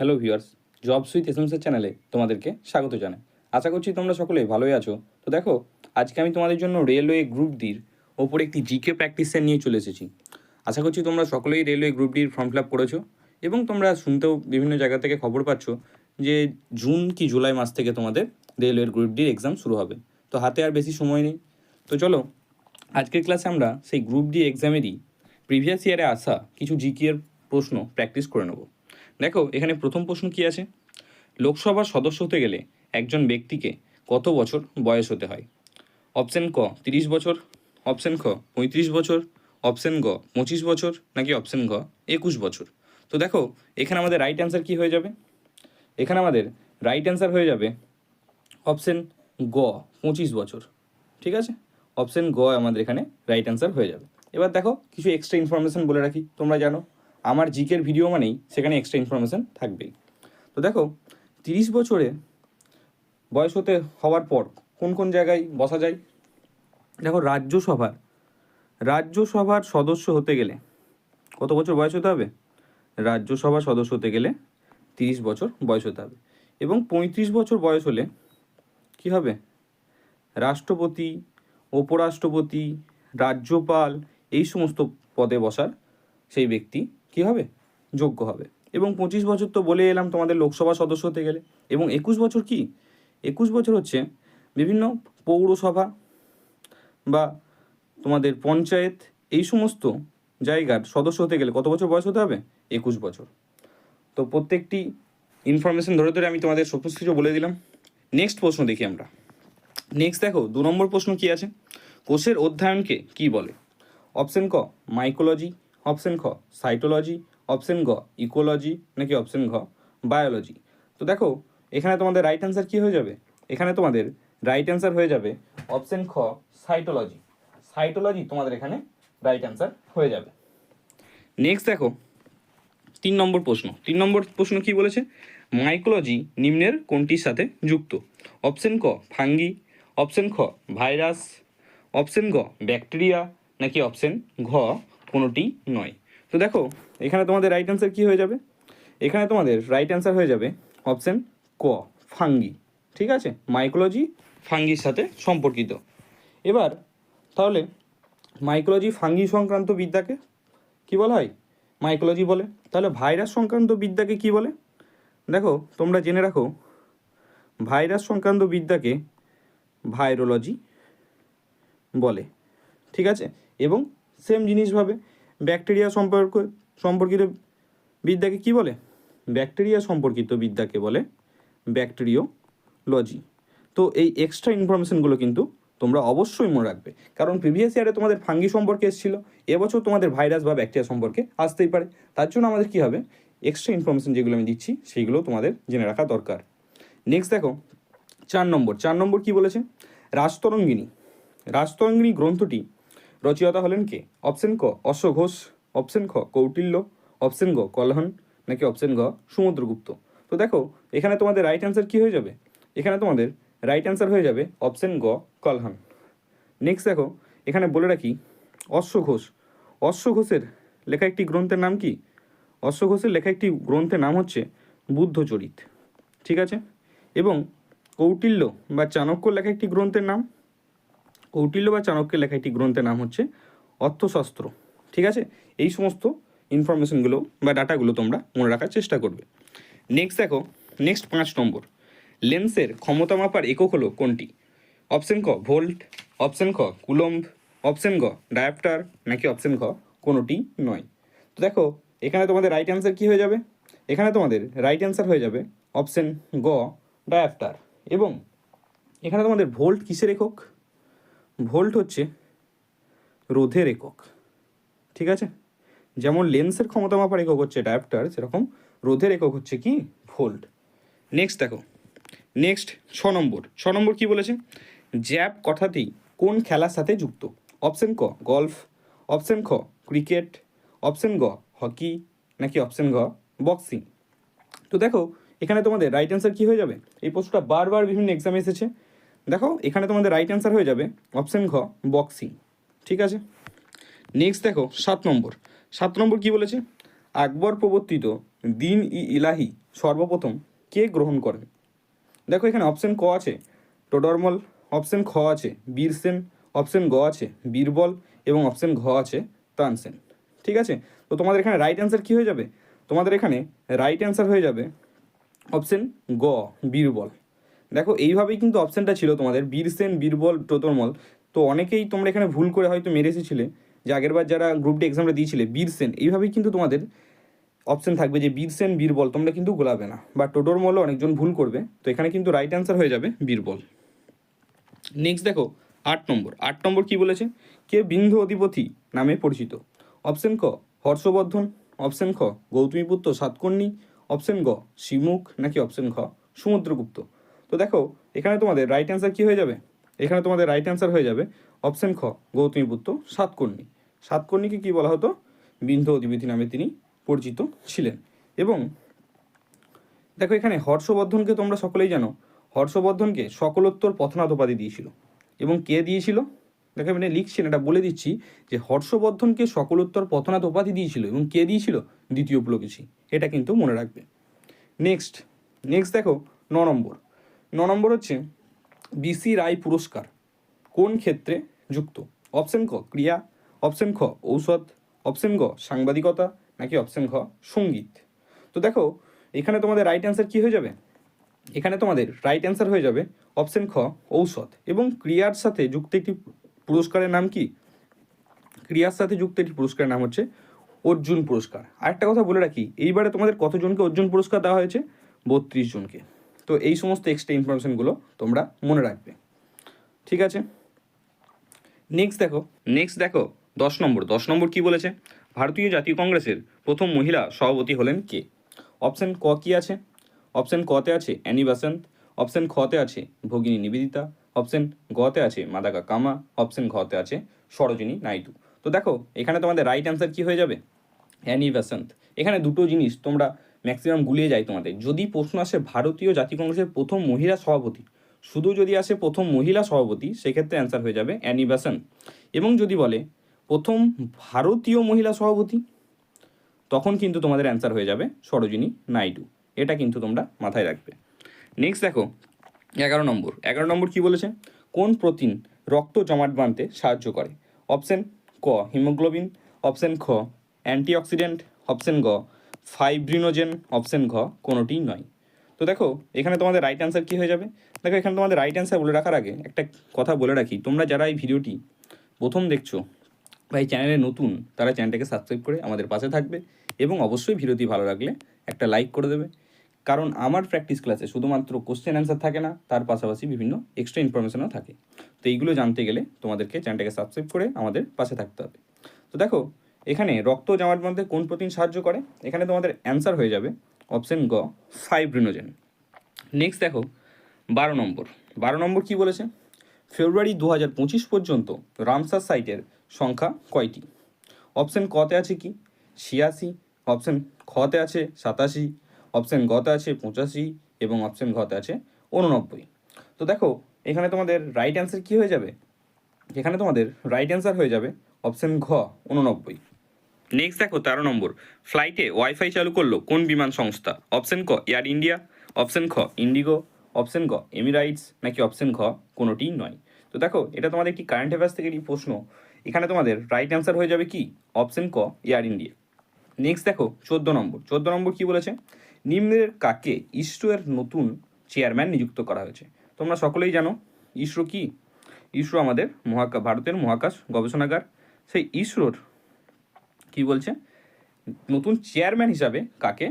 Hello viewers job সুইথ এসএমসের চ্যানেলে তোমাদেরকে স্বাগত জানাই। আশা করছি তোমরা সকলে ভালোই আছো। তো দেখো, আজকে আমি তোমাদের জন্য রেলওয়ে গ্রুপ ডির ওপর একটি জিকে প্র্যাকটিস নিয়ে চলে এসেছি। আশা করছি তোমরা সকলেই রেলওয়ে গ্রুপ ডির ফর্ম ফিল আপ করেছ এবং তোমরা শুনতেও বিভিন্ন জায়গা থেকে খবর পাচ্ছ যে জুন কি জুলাই মাস থেকে তোমাদের রেলওয়ের গ্রুপ ডির এক্সাম শুরু হবে। তো হাতে আর বেশি সময় নেই। তো চলো, আজকের ক্লাসে আমরা সেই গ্রুপ ডি এক্সামেরই প্রিভিয়াস ইয়ারে আসা কিছু জিকে এর প্রশ্ন প্র্যাকটিস করে নেব। দেখো, এখানে প্রথম প্রশ্ন কি আছে? লোকসভার সদস্য হতে গেলে একজন ব্যক্তিকে কত বছর বয়স হতে হয়? অপশন ক, তিরিশ বছর। অপশন খ, পঁয়ত্রিশ বছর। অপশন গ, পঁচিশ বছর নাকি অপশন ঘ, একুশ বছর। তো দেখো, এখানে আমাদের রাইট অ্যান্সার কি হয়ে যাবে? এখানে আমাদের রাইট অ্যান্সার হয়ে যাবে অপশন গ, পঁচিশ বছর। ঠিক আছে? অপশন গ আমাদের এখানে রাইট অ্যান্সার হয়ে যাবে। এবার দেখো, কিছু এক্সট্রা ইনফরমেশন বলে রাখি, তোমরা জানো। আমার জিকের ভিডিও মানেই সেখানে এক্সট্রা ইনফরমেশন থাকবেই। তো দেখো, তিরিশ বছরে বয়স হতে হওয়ার পর কোন কোন জায়গায় বসা যায়? দেখো, রাজ্যসভার রাজ্যসভার সদস্য হতে গেলে কত বছর বয়স হতে হবে? রাজ্যসভার সদস্য হতে গেলে তিরিশ বছর বয়স হতে হবে। এবং পঁয়ত্রিশ বছর বয়স হলে কি হবে? রাষ্ট্রপতি, উপরাষ্ট্রপতি, রাজ্যপাল, এই সমস্ত পদে বসার সেই ব্যক্তি কি হবে? যোগ্য হবে। এবং পঁচিশ বছর তো বলে এলাম তোমাদের লোকসভা সদস্য হতে গেলে। এবং একুশ বছর কি? একুশ বছর হচ্ছে বিভিন্ন পৌরসভা বা তোমাদের পঞ্চায়েত, এই সমস্ত জায়গার সদস্য হতে গেলে কত বছর বয়স হতে হবে? একুশ বছর। তো প্রত্যেকটি ইনফরমেশন ধরে ধরে আমি তোমাদের সমস্ত কিছু বলে দিলাম। নেক্সট প্রশ্ন দেখি আমরা। নেক্সট দেখো, দু নম্বর প্রশ্ন কি আছে? কোষের অধ্যয়নকে কি বলে? অপশন ক মাইকোলজি অপশন খ সাইটোলজি, অপশন গ ইকোলজি, নাকি অপশন ঘ, বায়োলজি। তো দেখো, এখানে তোমাদের রাইট অ্যান্সার কী হয়ে যাবে? এখানে তোমাদের রাইট অ্যান্সার হয়ে যাবে অপশন খ, সাইটোলজি। সাইটোলজি তোমাদের এখানে রাইট অ্যান্সার হয়ে যাবে। নেক্সট দেখো, তিন নম্বর প্রশ্ন। তিন নম্বর প্রশ্ন কি বলেছে? মাইকোলজি নিম্নের কোনটির সাথে যুক্ত? অপশন ক, ফাঙ্গি। অপশন খ, ভাইরাস। অপশন গ, ব্যাকটেরিয়া। নাকি অপশন ঘ কোনোটি নয়। তো দেখো, এখানে তোমাদের রাইট অ্যান্সার কী হয়ে যাবে? এখানে তোমাদের রাইট অ্যান্সার হয়ে যাবে অপশন ক, ফাঙ্গি। ঠিক আছে? মাইকোলজি ফাঙ্গির সাথে সম্পর্কিত। এবার, তাহলে মাইকোলজি ফাঙ্গি সংক্রান্ত বিদ্যাকে কি বলা হয়? মাইকোলজি বলে। তাহলে ভাইরাস সংক্রান্ত বিদ্যাকে কি বলে? দেখো, তোমরা জেনে রাখো ভাইরাস সংক্রান্ত বিদ্যাকে ভাইরোলজি বলে। ঠিক আছে? এবং সেম জিনিসভাবে ব্যাকটেরিয়া সম্পর্ক, সম্পর্কিত বিদ্যাকে কি বলে? ব্যাকটেরিয়া সম্পর্কিত বিদ্যাকে বলে ব্যাকটেরিওলজি। তো এই এক্সট্রা ইনফরমেশনগুলো কিন্তু তোমরা অবশ্যই মনে রাখবে। কারণ প্রিভিয়াস ইয়ারে তোমাদের ফাঙ্গি সম্পর্কে এসেছিল, এবছর তোমাদের ভাইরাস বা ব্যাকটেরিয়া সম্পর্কে আসতেই পারে। তার জন্য আমাদের কি হবে? এক্সট্রা ইনফরমেশন যেগুলো আমি দিচ্ছি, সেইগুলো তোমাদের জেনে রাখা দরকার। নেক্সট দেখো, চার নম্বর। চার নম্বর কি বলেছে? রাজতরঙ্গিনী। রাজতরঙ্গিনী গ্রন্থটি রচয়িতা হলেন কে? অপশন ক অশ্ব ঘোষ, অপশন খ, কৌটিল্য, অপশন গ, কলহন, নাকি অপশন ঘ সমুদ্রগুপ্ত তো দেখো, এখানে তোমাদের রাইট অ্যান্সার কি হয়ে যাবে? এখানে তোমাদের রাইট অ্যান্সার হয়ে যাবে অপশন গ, কলহন। নেক্সট দেখো, এখানে বলে রাখি অশ্ব ঘোষ। অশ্ব ঘোষের লেখা একটি গ্রন্থের নাম কি? অশ্ব ঘোষের লেখা একটি গ্রন্থের নাম হচ্ছে বুদ্ধচরিত। ঠিক আছে? এবং কৌটিল্য বা চাণক্য লেখা একটি গ্রন্থের নাম? কৌটিল্য বা চাণক্যের লেখা একটি গ্রন্থের নাম হচ্ছে অর্থশাস্ত্র। ঠিক আছে? এই সমস্ত ইনফরমেশনগুলো বা ডাটাগুলো তোমরা মনে রাখার চেষ্টা করবে। নেক্সট দেখো নেক্সট পাঁচ নম্বর। লেন্সের ক্ষমতা মাপার একক হলো কোনটি? অপশন ক ভোল্ট অপশন খ, কুলম্ব অপশন গ ডায়াপ্টার নাকি অপশন খ, কোনোটি নয়। তো দেখো, এখানে তোমাদের রাইট অ্যান্সার কি হয়ে যাবে? এখানে তোমাদের রাইট অ্যান্সার হয়ে যাবে অপশন গ ডায়াপ্টার এবং এখানে তোমাদের ভোল্ট কিসের একক? ভোল্ট হচ্ছে রোধের একক, ঠিক আছে? যেমন লেন্সের ক্ষমতা মাপার একক হচ্ছে ডায়াপ্টার সেরকম রোধের একক হচ্ছে কি? ভোল্ট। নেক্সট দেখো নেক্সট ছ নম্বর। ছ নম্বর কি বলেছে? জ্যাব কথাটি কোন খেলার সাথে যুক্ত? অপশন ক গলফ অপশন খ ক্রিকেট অপশন গ হকি নাকি অপশন গ বক্সিং তো দেখো, এখানে তোমাদের রাইট অ্যান্সার কী হয়ে যাবে? এই প্রশ্নটা বারবার বিভিন্ন এক্সামে এসেছে। দেখো, এখানে তোমাদের রাইট অ্যান্সার হয়ে যাবে অপশন ঘ বক্সিং ঠিক আছে? নেক্সট দেখো, সাত নম্বর। সাত নম্বর কি বলেছে? আকবর প্রবর্তিত দিন ই ইলাহি সর্বপ্রথম কে গ্রহণ করেন? দেখো, এখানে অপশন ক আছে টোডরমল অপশন খ আছে বীরসেন অপশন গ আছে, বীরবল এবং অপশন ঘ আছে তানসেন ঠিক আছে? তো তোমাদের এখানে রাইট অ্যান্সার কী হয়ে যাবে? তোমাদের এখানে রাইট অ্যান্সার হয়ে যাবে অপশন গ, বীরবল। দেখো, এইভাবেই কিন্তু অপশানটা ছিল তোমাদের। বীরসেন বীরবল টোতরমল তো অনেকেই তোমরা এখানে ভুল করে হয়তো মেরে এসেছিলে, যে আগেরবার যারা গ্রুপ ডি এক্সামটা দিয়েছিলে বীরসেন এইভাবেই কিন্তু তোমাদের অপশন থাকবে যে বীরসেন বীরবল তোমরা কিন্তু গোলাবে না। বা টোটোরমলও অনেকজন ভুল করবে। তো এখানে কিন্তু রাইট অ্যান্সার হয়ে যাবে বীরবল নেক্সট দেখো, আট নম্বর। আট নম্বর কি বলেছে? কে বিন্ধু অধিপতি নামে পরিচিত? অপশন ক, হর্ষবর্ধন অপশন খ গৌতমীপুত্র সাতকর্ণী অপশন গ, শিমুখ, নাকি অপশন খ সমুদ্রগুপ্ত তো দেখো, এখানে তোমাদের রাইট অ্যান্সার কি হয়ে যাবে? এখানে তোমাদের রাইট অ্যান্সার হয়ে যাবে অপশন খ গৌতমীপুত্র সাতকর্ণী সাতকর্ণীকে কি বলা হতো? বিন্ধু অধিবিধি নামে তিনি পরিচিত ছিলেন। এবং দেখো, এখানে হর্ষবর্ধনকে তোমরা সকলেই জানো। হর্ষবর্ধনকে সকলোত্তর পথনাথ উপাধি দিয়েছিল। এবং কে দিয়েছিল? দেখো মানে লিখছেন, এটা বলে দিচ্ছি যে হর্ষবর্ধনকে সকলোত্তর পথনাথ উপাধি দিয়েছিল এবং কে দিয়েছিল? দ্বিতীয় পুলকেশী। এটা কিন্তু মনে রাখবে। নেক্সট নেক্সট দেখো, ন নম্বর। ন নম্বর হচ্ছে বিসি রায় পুরস্কার। কোন ক্ষেত্রে যুক্ত? অপশন ক, ক্রিয়া, অপশন খ, ঔষধ, অপশন গ, সাংবাদিকতা, নাকি অপশন খ সংগীত। তো দেখো, এখানে তোমাদের রাইট অ্যান্সার কি হয়ে যাবে? এখানে তোমাদের রাইট অ্যান্সার হয়ে যাবে অপশন খ, ঔষধ। এবং ক্রিয়ার সাথে যুক্ত একটি পুরস্কারের নাম কি? ক্রিয়ার সাথে যুক্ত একটি পুরস্কারের নাম হচ্ছে অর্জুন পুরস্কার। আরেকটা কথা বলে রাখি, এইবারে তোমাদের কতজনকে অর্জুন পুরস্কার দেওয়া হয়েছে? বত্রিশ জনকে। তো এই সমস্ত এক্সট্রা ইনফরমেশনগুলো তোমরা মনে রাখবে। ঠিক আছে? নেক্সট দেখো নেক্সট দেখো, দশ নম্বর দশ নম্বর কি বলেছে? ভারতীয় জাতীয় কংগ্রেসের প্রথম মহিলা সভাপতি হলেন কে? অপশন ক কি আছে? অপশন কতে আছে অ্যানি বাসন্ত অপশন খতে আছে ভগিনী নিবেদিতা অপশন গতে আছে মাদাকা কামা অপশন ঘতে আছে সরোজিনী নাইডু। তো দেখো, এখানে তোমাদের রাইট অ্যান্সার কি হয়ে যাবে? অ্যানি বাসন্ত এখানে দুটো জিনিস তোমরা ম্যাক্সিমাম গুলিয়ে যায় তোমাদের। যদি প্রশ্ন আসে ভারতীয় জাতীয় কংগ্রেসের প্রথম মহিলা সভাপতি, শুধু যদি আসে প্রথম মহিলা সভাপতি, সেক্ষেত্রে অ্যান্সার হয়ে যাবে অ্যানি এবং যদি বলে প্রথম ভারতীয় মহিলা সভাপতি, তখন কিন্তু তোমাদের অ্যান্সার হয়ে যাবে সরোজিনী নাইডু। এটা কিন্তু তোমরা মাথায় রাখবে। নেক্সট দেখো, এগারো নম্বর। এগারো নম্বর কি বলেছে? কোন প্রোটিন রক্ত জমাট বাঁধতে সাহায্য করে? অপশন ক, হিমোগ্লোবিন অপশন খ অ্যান্টিঅক্সিডেন্ট অপশন গ ফাইব্রিনোজেন অপশন ঘ কোনোটিই নয়। তো দেখো, এখানে তোমাদের রাইট অ্যান্সার কী হয়ে যাবে? দেখো, এখানে তোমাদের রাইট অ্যান্সার বলে রাখার আগে একটা কথা বলে রাখি। তোমরা যারা এই ভিডিওটি প্রথম দেখছ বা এই চ্যানেলে নতুন, তারা চ্যানেলটাকে সাবস্ক্রাইব করে আমাদের পাশে থাকবে এবং অবশ্যই ভিডিওটি ভালো লাগলে একটা লাইক করে দেবে। কারণ আমার প্র্যাকটিস ক্লাসে শুধুমাত্র কোশ্চেন অ্যান্সার থাকে না, তার পাশাপাশি বিভিন্ন এক্সট্রা ইনফরমেশনও থাকে। তো এইগুলো জানতে গেলে তোমাদেরকে চ্যানেলটাকে সাবস্ক্রাইব করে আমাদের পাশে থাকতে হবে। তো দেখো এখানে রক্ত জমাট বাঁধতে কোন প্রোটিন সাহায্য করে? এখানে তোমাদের অ্যান্সার হয়ে যাবে অপশন গ ফাইব্রিনোজেন নেক্সট দেখো, বারো নম্বর। বারো নম্বর কি বলেছে? ফেব্রুয়ারি দু হাজার পঁচিশ পর্যন্ত রামসার সাইটের সংখ্যা কয়টি? অপশন কতে আছে কি? ছিয়াশি। অপশন খতে আছে সাতাশি। অপশন গতে আছে পঁচাশি এবং অপশন ঘতে আছে উননব্বই তো দেখো, এখানে তোমাদের রাইট অ্যান্সার কি হয়ে যাবে? এখানে তোমাদের রাইট অ্যান্সার হয়ে যাবে অপশন ঘ উননব্বই নেক্সট দেখো তেরো নম্বর। ফ্লাইটে ওয়াইফাই চালু করল কোন বিমান সংস্থা? অপশন ক এয়ার ইন্ডিয়া অপশন খ ইন্ডিগো অপশন ক এমিরাইটস নাকি অপশন ঘ কোনোটিই নয়। তো দেখো, এটা তোমাদের একটি কারেন্ট অ্যাফেয়ার্স থেকে একটি প্রশ্ন। এখানে তোমাদের রাইট অ্যান্সার হয়ে যাবে কি? অপশন ক এয়ার ইন্ডিয়া নেক্সট দেখো, চোদ্দ নম্বর। চোদ্দ নম্বর কি বলেছে? নিম্নের কাকে ইসরোয়ের নতুন চেয়ারম্যান নিযুক্ত করা হয়েছে? তোমরা সকলেই জানো, ইসরো কি? ইসরো আমাদের মহাকাশ ভারতের মহাকাশ গবেষণাগার। সেই ইসরোর কি বলছে? নতুন চেয়ারম্যান হিসাবে কাকে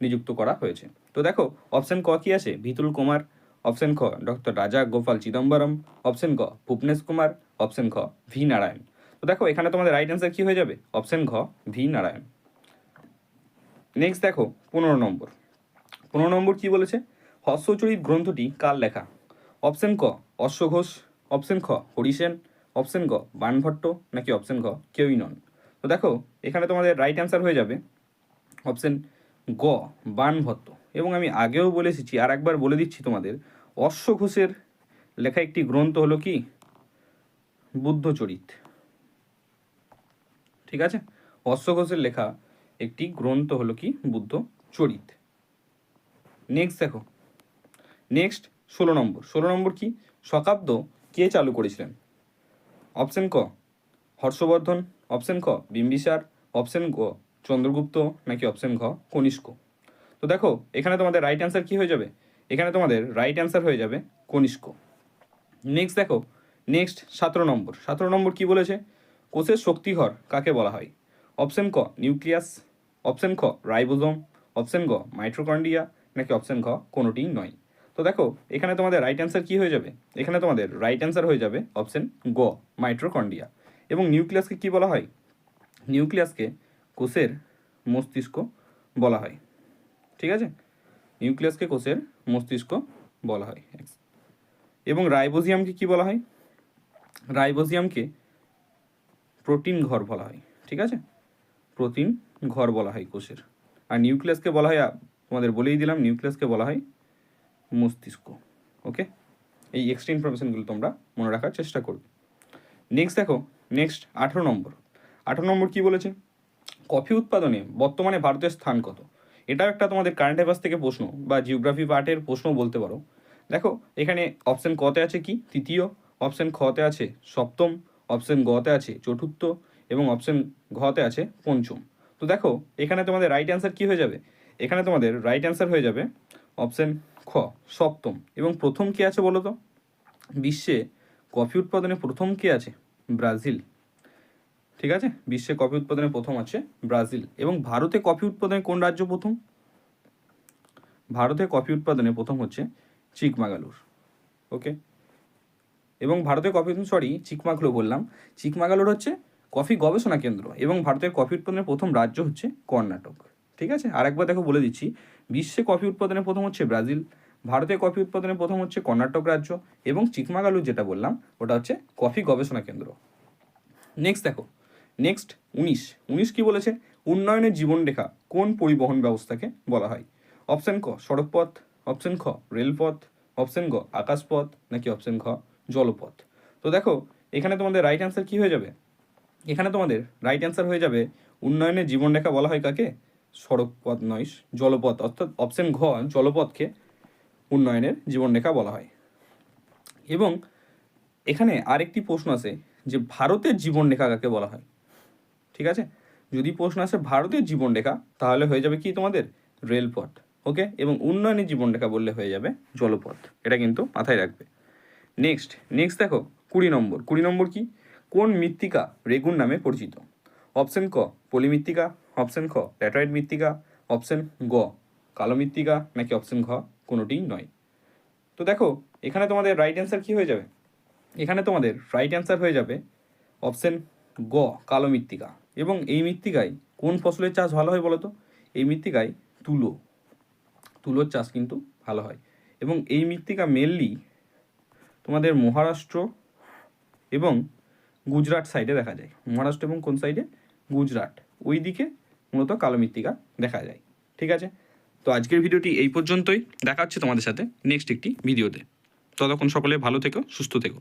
নিযুক্ত করা হয়েছে? তো দেখো অপশন ক কি আছে? ভিতুল কুমার অপশন খ ডক্টর রাজা গোপাল চিদম্বরম অপশন ক ভূপনেশ কুমার অপশন খ, ভি নারায়ণ। তো দেখো, এখানে তোমাদের রাইট অ্যান্সার কি হয়ে যাবে? অপশন ঘ, ভি নারায়ণ। নেক্সট দেখো, পনেরো নম্বর। পনেরো নম্বর কি বলেছে? হস্যচরিত গ্রন্থটি কার লেখা? অপশন ক অশ্ব ঘোষ অপশন খ, হরিসেন অপশন গ, বানভট্ট, নাকি অপশন ঘ কেউই নন। তো দেখো, এখানে তোমাদের রাইট অ্যান্সার হয়ে যাবে অপশন গ বানভট্ট এবং আমি আগেও বলে এসেছি, আর একবার বলে দিচ্ছি তোমাদের অশ্ব ঘোষের লেখা একটি গ্রন্থ হলো কি? বুদ্ধচরিত ঠিক আছে? অশ্ব ঘোষের লেখা একটি গ্রন্থ হলো কি? বুদ্ধ চরিত। নেক্সট দেখো। নেক্সট ষোলো নম্বর। ষোলো নম্বর কি? শকাব্দ কে চালু করেছিলেন? অপশন ক, হর্ষবর্ধন। অপশন ক বিম্বিসার, অপশন গ, চন্দ্রগুপ্ত নাকি অপশন ঘ, কনিষ্ক। তো দেখো, এখানে তোমাদের রাইট অ্যান্সার কি হয়ে যাবে? এখানে তোমাদের রাইট অ্যান্সার হয়ে যাবে কনিষ্ক। নেক্সট দেখো নেক্সট সতেরো নম্বর। সতেরো নম্বর কি বলেছে? কোষের শক্তিঘর কাকে বলা হয়? অপশন ক, নিউক্লিয়াস, অপশন খ, রাইবোজোম, অপশন গ মাইট্রোকন্ডিয়া নাকি অপশন ঘ কোনোটিই নয়। তো দেখো, এখানে তোমাদের রাইট অ্যান্সার কি হয়ে যাবে? এখানে তোমাদের রাইট অ্যান্সার হয়ে যাবে অপশন গ মাইট্রোকন্ডিয়া এবং নিউক্লিয়াসকে কি বলা হয়? নিউক্লিয়াসকে কোষের মস্তিষ্ক বলা হয়। ঠিক আছে? নিউক্লিয়াসকে কোষের মস্তিষ্ক বলা হয়। এবং রাইবোজিয়ামকে কি বলা হয়? রাইবোজিয়ামকে প্রোটিন ঘর বলা হয়। ঠিক আছে? প্রোটিন ঘর বলা হয় কোষের। আর নিউক্লিয়াসকে বলা হয় তোমাদের বলেই দিলাম, নিউক্লিয়াসকে বলা হয় মস্তিষ্ক। ওকে এই এক্সট্রা ইনফরমেশনগুলো তোমরা মনে রাখার চেষ্টা করবে। নেক্সট দেখো নেক্সট আঠেরো নম্বর। আঠেরো নম্বর কি বলেছে? কফি উৎপাদনে বর্তমানে ভারতের স্থান কত? এটাও একটা তোমাদের কারেন্ট অ্যাফেয়ার্স থেকে প্রশ্ন বা জিওগ্রাফি পার্টের প্রশ্ন বলতে পারো। দেখো, এখানে অপশন কতে আছে কি? তৃতীয় অপশন খতে আছে সপ্তম অপশন গতে আছে চতুর্থ এবং অপশন ঘতে আছে পঞ্চম। তো দেখো, এখানে তোমাদের রাইট অ্যান্সার কি হয়ে যাবে? এখানে তোমাদের রাইট অ্যান্সার হয়ে যাবে অপশন খ, সপ্তম। এবং প্রথম কে আছে বলো তো? বিশ্বে কফি উৎপাদনে প্রথম কে আছে? ব্রাজিল। ঠিক আছে? বিশ্বে কফি উৎপাদনে প্রথম আছে ব্রাজিল। এবং ভারতে কফি উৎপাদনে কোন রাজ্য প্রথম? ভারতে কফি উৎপাদনে প্রথম হচ্ছে চিকমাগালুর। ওকে? এবং ভারতের কফি সরি, চিকমাগলুর বললাম। চিকমাগালুর হচ্ছে কফি গবেষণা কেন্দ্র এবং ভারতের কফি উৎপাদনের প্রথম রাজ্য হচ্ছে কর্ণাটক। ঠিক আছে? আরেকবার দেখো বলে দিচ্ছি। বিশ্বে কফি উৎপাদনে প্রথম হচ্ছে ব্রাজিল। ভারতে কফি উৎপাদনে প্রথম হচ্ছে কর্ণাটক রাজ্য এবং চিকমাগালুর যেটা বললাম, ওটা হচ্ছে কফি গবেষণা কেন্দ্র। নেক্সট দেখো। নেক্সট উনিশ। উনিশ কি বলেছে? উন্নয়নের জীবনরেখা কোন পরিবহন ব্যবস্থাকে বলা হয়? অপশন ক, সড়কপথ। অপশন খ, রেলপথ। অপশন গ, আকাশপথ নাকি অপশন খ জলপথ। তো দেখো, এখানে তোমাদের রাইট অ্যান্সার কি হয়ে যাবে? এখানে তোমাদের রাইট অ্যান্সার হয়ে যাবে, উন্নয়নের জীবনরেখা বলা হয় কাকে? সড়কপথ নয়, জলপথ। অর্থাৎ অপশন ঘ, জলপথকে উন্নয়নের জীবনরেখা বলা হয়। এবং এখানে আরেকটি প্রশ্ন আছে যে ভারতের জীবনরেখা কাকে বলা হয়? ঠিক আছে? যদি প্রশ্ন আসে ভারতের জীবনরেখা, তাহলে হয়ে যাবে কি তোমাদের? রেলপথ, ওকে? এবং উন্নয়নের জীবনরেখা বললে হয়ে যাবে জলপথ, এটা কিন্তু মাথায় রাখবে। নেক্সট নেক্সট দেখো, কুড়ি নম্বর। কুড়ি নম্বর কি? কোন মৃত্তিকা রেগুন নামে পরিচিত? অপশন ক পলি মৃত্তিকা অপশন খ, ল্যাটারাইট মৃত্তিকা, অপশন গ, কালো মৃত্তিকা, নাকি অপশন ঘ? কোনোটিই নয়। তো দেখো, এখানে তোমাদের রাইট অ্যান্সার কি হয়ে যাবে? এখানে তোমাদের রাইট অ্যান্সার হয়ে যাবে অপশন গ, কালো মৃত্তিকা। এবং এই মৃত্তিকায় কোন ফসলের চাষ ভালো হয় বলো তো এই মৃত্তিকায় তুলো। তুলোর চাষ কিন্তু ভালো হয়। এবং এই মৃত্তিকা মেনলি তোমাদের মহারাষ্ট্র এবং গুজরাট সাইডে দেখা যায়। মহারাষ্ট্র এবং কোন সাইডে গুজরাট। ওই দিকে মূলত কালো মৃত্তিকা দেখা যায়। ঠিক আছে? তো আজকের ভিডিওটি এই পর্যন্তই। দেখা হচ্ছে তোমাদের সাথে নেক্সট একটি ভিডিওতে। ততক্ষণ সকলে ভালো থেকো, সুস্থ থেকো।